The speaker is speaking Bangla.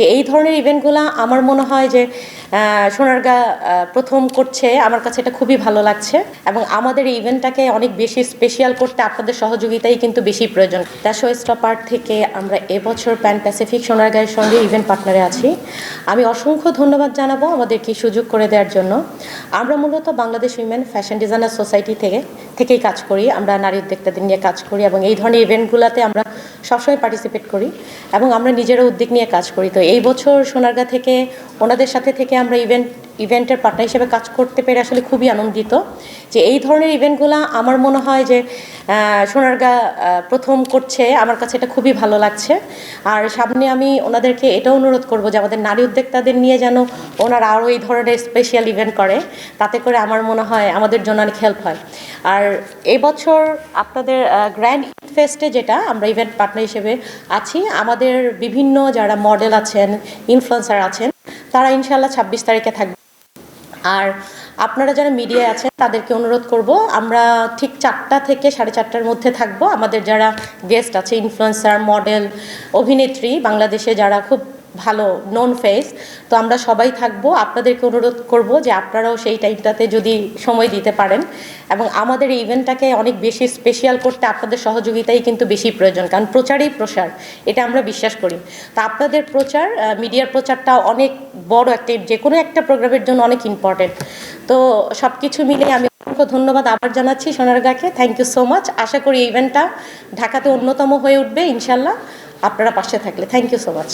যে এই ধরনের ইভেন্টগুলো আমার মনে হয় যে সোনারগা প্রথম করছে। আমার কাছে এটা খুবই ভালো লাগছে। এবং আমাদের এই ইভেন্টটাকে অনেক বেশি স্পেশাল করতে আপনাদের সহযোগিতাই কিন্তু বেশি প্রয়োজন। দ্যাশো স্টপার থেকে আমরা এবছর প্যান প্যাসিফিক সোনারগাঁয়ের সঙ্গে ইভেন্ট পার্টনারে আছি। আমি অসংখ্য ধন্যবাদ জানাব আমাদেরকে সুযোগ করে দেওয়ার জন্য। আমরা মূলত Bangladesh women fashion designer society থেকে, থেকেই কাজ করি। আমরা নারী উদ্যোক্তাদের নিয়ে কাজ করি এবং এই ধরনের ইভেন্টগুলোতে আমরা সবসময় পার্টিসিপেট করি এবং আমরা নিজেরা উদ্যোগ নিয়ে কাজ করি। তো এই বছর সোনারগাঁ থেকে ওনাদের সাথে থেকে আমরা ইভেন্ট ইভেন্টের পার্টনার হিসেবে কাজ করতে পেরে আসলে খুবই আনন্দিত যে এই ধরনের ইভেন্টগুলো আমার মনে হয় যে সোনারগাঁ প্রথম করছে। আমার কাছে এটা খুবই ভালো লাগছে। আর সামনে আমি ওনাদেরকে এটাও অনুরোধ করব যে আমাদের নারী উদ্যোক্তাদের নিয়ে যেন ওনারা আরও এই ধরনের স্পেশাল ইভেন্ট করে। তাতে করে আমার মনে হয় আমাদের জন্য অনেক হেল্প হয়। আর এবছর আপনাদের গ্র্যান্ড ফেস্টে যেটা আমরা ইভেন্ট পার্টনার হিসেবে আছি, আমাদের বিভিন্ন যারা মডেল আছেন ইনফ্লুয়েন্সার আছেন তারা ইনশাল্লাহ ছাব্বিশ তারিখে থাকবে। আর আপনারা যারা মিডিয়ায় আছেন, তাদেরকে অনুরোধ করব, আমরা ঠিক চারটা থেকে সাড়ে চারটার মধ্যে থাকব। আমাদের যারা গেস্ট আছে ইনফ্লুয়েন্সার মডেল অভিনেত্রী, বাংলাদেশে যারা খুব ভালো নন ফেস তো আমরা সবাই থাকব। আপনাদেরকে অনুরোধ করব যে আপনারাও সেই টাইমটাতে যদি সময় দিতে পারেন। এবং আমাদের এই ইভেন্টটাকে অনেক বেশি স্পেশাল করতে আপনাদের সহযোগিতাই কিন্তু বেশি প্রয়োজন। কারণ প্রচারই প্রসার, এটা আমরা বিশ্বাস করি। তো আপনাদের প্রচার মিডিয়ার প্রচারটা অনেক বড় একটা, যে কোনো একটা প্রোগ্রামের জন্য অনেক ইম্পর্টেন্ট তো সব কিছু মিলে আমি অসংখ্য ধন্যবাদ আবার জানাচ্ছি সোনারগাঁকে থ্যাংক ইউ সো মাচ আশা করি ইভেন্টটা ঢাকাতে অন্যতম হয়ে উঠবে, ইনশাল্লাহ। আপনারা পাশে থাকলে। Thank you so much